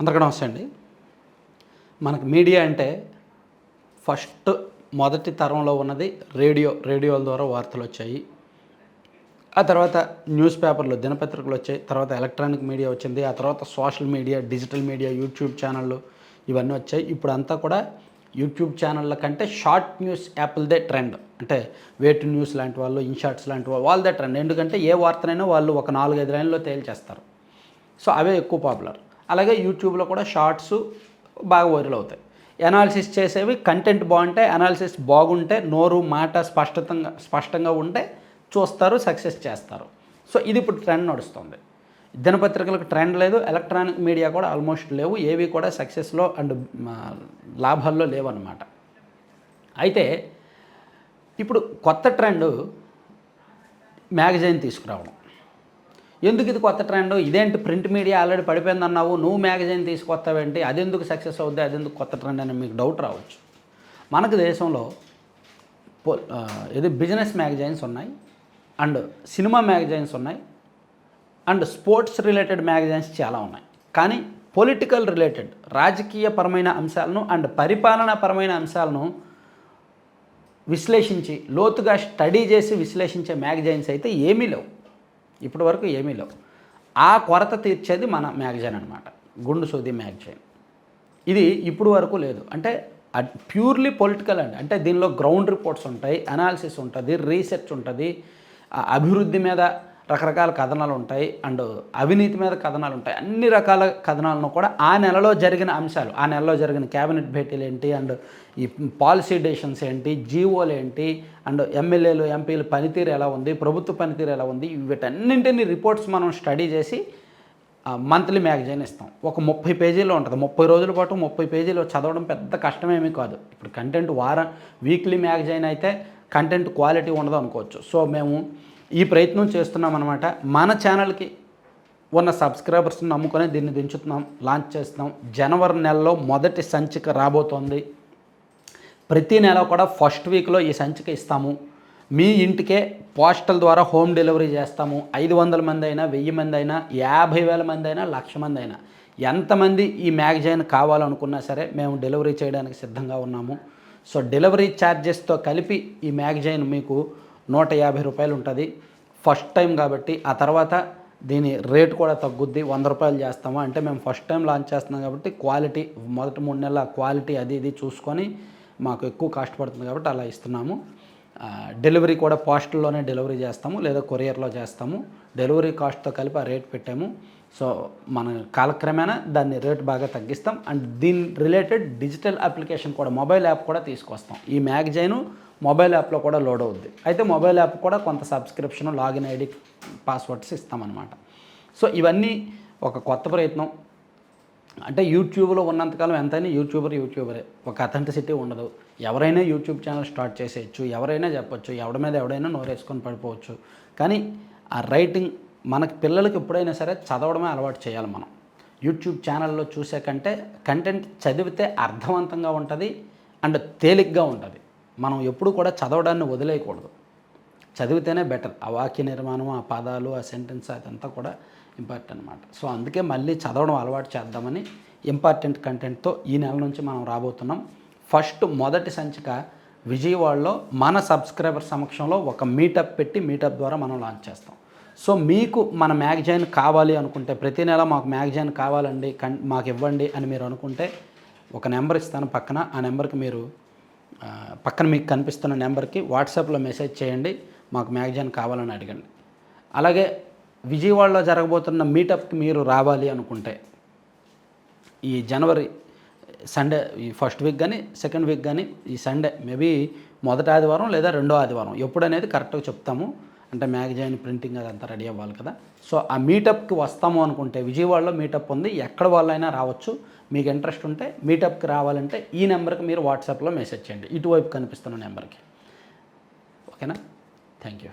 అందరికీ నమస్తే అండి. మనకు మీడియా అంటే ఫస్ట్ మొదటి తరంలో ఉన్నది రేడియో రేడియోల ద్వారా వార్తలు వచ్చాయి. ఆ తర్వాత న్యూస్ పేపర్లు దినపత్రికలు వచ్చాయి. తర్వాత ఎలక్ట్రానిక్ మీడియా వచ్చింది. ఆ తర్వాత social media digital media YouTube ఛానళ్ళు ఇవన్నీ వచ్చాయి. ఇప్పుడు అంతా కూడా యూట్యూబ్ ఛానళ్ళ కంటే షార్ట్ న్యూస్ యాప్లదే ట్రెండ్. అంటే వేటు న్యూస్ లాంటి వాళ్ళు ఇన్షార్ట్స్ లాంటి వాళ్ళు వాళ్ళదే ట్రెండ్. ఎందుకంటే ఏ వార్తనైనా వాళ్ళు ఒక నాలుగైదు లైన్లో తేల్చేస్తారు. సో అవే ఎక్కువ పాపులర్. అలాగే యూట్యూబ్లో కూడా షార్ట్స్ బాగా వైరల్ అవుతాయి. అనాలిసిస్ చేసేవి కంటెంట్ బాగుంటే అనాలిసిస్ బాగుంటే నోరు మాట స్పష్టతంగా స్పష్టంగా ఉంటే చూస్తారు సక్సెస్ చేస్తారు. సో ఇది ఇప్పుడు ట్రెండ్ నడుస్తుంది. దినపత్రికలకు ట్రెండ్ లేదు ఎలక్ట్రానిక్ మీడియా కూడా ఆల్మోస్ట్ లేవు ఏవి కూడా సక్సెస్లో అండ్ లాభాల్లో లేవన్నమాట. అయితే ఇప్పుడు కొత్త ట్రెండ్ మ్యాగజైన్ తీసుకురావడం. ఎందుకు ఇది కొత్త ట్రెండ్ ఇదేంటి ప్రింట్ మీడియా ఆల్రెడీ పడిపోయింది అన్నావు నువ్వు మ్యాగజైన్ తీసుకొస్తావేంటి? అది ఎందుకు సక్సెస్ అవుద్ది? అది ఎందుకు కొత్త ట్రెండ్ అని మీకు డౌట్ రావచ్చు. మనకు దేశంలో ఇది బిజినెస్ మ్యాగజైన్స్ ఉన్నాయి అండ్ సినిమా మ్యాగజైన్స్ ఉన్నాయి అండ్ స్పోర్ట్స్ రిలేటెడ్ మ్యాగజైన్స్ చాలా ఉన్నాయి. కానీ పొలిటికల్ రిలేటెడ్ రాజకీయపరమైన అంశాలను అండ్ పరిపాలనాపరమైన అంశాలను విశ్లేషించి లోతుగా స్టడీ చేసి విశ్లేషించే మ్యాగజైన్స్ అయితే ఏమీ లేవు. ఇప్పటి వరకు ఏమీ లేవు. ఆ కొరత తీర్చేది మన మ్యాగజైన్ అనమాట గుండు సూది మ్యాగజైన్. ఇది ఇప్పుడు వరకు లేదు. అంటే ప్యూర్లీ పొలిటికల్ అండి. అంటే దీనిలో గ్రౌండ్ రిపోర్ట్స్ ఉంటాయి అనాలిసిస్ ఉంటుంది రీసెర్చ్ ఉంటుంది అభివృద్ధి మీద రకరకాల కథనాలు ఉంటాయి అండ్ అవినీతి మీద కథనాలు ఉంటాయి అన్ని రకాల కథనాలను కూడా ఆ నెలలో జరిగిన అంశాలు ఆ నెలలో జరిగిన క్యాబినెట్ భేటీలు ఏంటి అండ్ ఈ పాలసీ డెసిషన్స్ ఏంటి జీవోలు ఏంటి అండ్ ఎమ్మెల్యేలు ఎంపీలు పనితీరు ఎలా ఉంది ప్రభుత్వ పనితీరు ఎలా ఉంది వీటన్నింటినీ రిపోర్ట్స్ మనం స్టడీ చేసి మంత్లీ మ్యాగజైన్ ఇస్తాం. ఒక ముప్పై పేజీలో ఉంటుంది. ముప్పై రోజుల పాటు ముప్పై పేజీలు చదవడం పెద్ద కష్టమేమీ కాదు. ఇప్పుడు కంటెంట్ వారం వీక్లీ మ్యాగజైన్ అయితే కంటెంట్ క్వాలిటీ ఉండదు అనుకోవచ్చు సో మేము ఈ ప్రయత్నం చేస్తున్నాం అనమాట మన ఛానల్కి ఉన్న సబ్స్క్రైబర్స్ని నమ్ముకొని దీన్ని దించుతున్నాం లాంచ్ చేస్తున్నాం. జనవరి నెలలో మొదటి సంచిక రాబోతోంది. ప్రతి నెల కూడా ఫస్ట్ వీక్లో ఈ సంచిక ఇస్తాము. మీ ఇంటికే పోస్టల్ ద్వారా హోమ్ డెలివరీ చేస్తాము. ఐదు వందల మంది అయినా వెయ్యి మంది అయినా యాభై వేల మంది అయినా లక్ష మంది అయినా. ఎంతమంది ఈ మ్యాగజైన్ కావాలనుకున్నా సరే మేము డెలివరీ చేయడానికి సిద్ధంగా ఉన్నాము. సో డెలివరీ ఛార్జెస్తో కలిపి ఈ మ్యాగజైన్ మీకు నూట యాభై రూపాయలు ఉంటుంది. ఫస్ట్ టైం కాబట్టి ఆ తర్వాత దీని రేట్ కూడా తగ్గుద్ది. వంద రూపాయలు చేస్తాము అంటే మేము ఫస్ట్ టైం లాంచ్ చేస్తున్నాం కాబట్టి క్వాలిటీ మొదటి మూడు నెలల క్వాలిటీ అది ఇది చూసుకొని మాకు ఎక్కువ కాస్ట్ పడుతుంది కాబట్టి అలా ఇస్తున్నాము. డెలివరీ కూడా పోస్టల్లోనే డెలివరీ చేస్తాము లేదా కొరియర్లో చేస్తాము. డెలివరీ కాస్ట్తో కలిపి ఆ రేట్ పెట్టాము. సో మన కాలక్రమేణా దాన్ని రేట్ బాగా తగ్గిస్తాం. అండ్ దీని రిలేటెడ్ డిజిటల్ అప్లికేషన్ కూడా మొబైల్ యాప్ కూడా తీసుకొస్తాం. ఈ మ్యాగజైను మొబైల్ యాప్లో కూడా లోడ్ అవుద్ది. అయితే మొబైల్ యాప్ కూడా కొంత సబ్స్క్రిప్షన్ లాగిన్ ఐడి పాస్వర్డ్స్ ఇస్తామన్నమాట. సో ఇవన్నీ ఒక కొత్త ప్రయత్నం. అంటే యూట్యూబ్లో ఉన్నంతకాలం ఎంతైనా యూట్యూబర్ యూట్యూబరే. ఒక అథెంటిసిటీ ఉండదు. ఎవరైనా యూట్యూబ్ ఛానల్ స్టార్ట్ చేసేయచ్చు ఎవరైనా చెప్పొచ్చు ఎవడి మీద ఎవడైనా నోరేసుకొని పడిపోవచ్చు. కానీ ఆ రైటింగ్ మనకి పిల్లలకి ఎప్పుడైనా సరే చదవడమే అలవాటు చేయాలి మనం. యూట్యూబ్ ఛానల్లో చూసే కంటే కంటెంట్ చదివితే అర్థవంతంగా ఉంటుంది అండ్ తేలిగ్గా ఉంటుంది. మనం ఎప్పుడు కూడా చదవడాన్ని వదిలేయకూడదు. చదివితేనే బెటర్. ఆ వాక్య నిర్మాణం ఆ పదాలు ఆ సెంటెన్స్ అదంతా కూడా ఇంపార్టెంట్ అనమాట సో అందుకే మళ్ళీ చదవడం అలవాటు చేద్దామని ఇంపార్టెంట్ కంటెంట్తో ఈ నెల నుంచి మనం రాబోతున్నాం. ఫస్ట్ మొదటి సంచిక విజయవాడలో మన సబ్స్క్రైబర్ సమక్షంలో ఒక మీటప్ పెట్టి మీటప్ ద్వారా మనం లాంచ్ చేస్తాం. సో మీకు మన మ్యాగజైన్ కావాలి అనుకుంటే ప్రతి నెల మాకు మ్యాగజైన్ కావాలండి కన్ మాకు ఇవ్వండి అని మీరు అనుకుంటే ఒక నెంబర్ ఇస్తాను పక్కన. ఆ నెంబర్కి మీరు పక్కన మీకు కనిపిస్తున్న నెంబర్కి వాట్సాప్లో మెసేజ్ చేయండి మాకు మ్యాగజైన్ కావాలని అడగండి. అలాగే విజయవాడలో జరగబోతున్న మీటప్కి మీరు రావాలి అనుకుంటే ఈ జనవరి సండే ఈ ఫస్ట్ వీక్ కానీ సెకండ్ వీక్ కానీ ఈ సండే మేబీ మొదటి ఆదివారం లేదా రెండో ఆదివారం ఎప్పుడు అనేది కరెక్ట్గా చెప్తాము. అంటే మ్యాగజైన్ ప్రింటింగ్ అదంతా రెడీ అవ్వాలి కదా. సో ఆ మీటప్కి వస్తాము అనుకుంటే విజయవాడలో మీటప్ ఉంది ఎక్కడ వాళ్ళైనా రావచ్చు. మీకు ఇంట్రెస్ట్ ఉంటే మీటప్కి రావాలంటే ఈ నెంబర్కి మీరు వాట్సాప్లో మెసేజ్ చేయండి. ఇటువైపు కనిపిస్తున్న నెంబర్కి. ఓకేనా? Thank you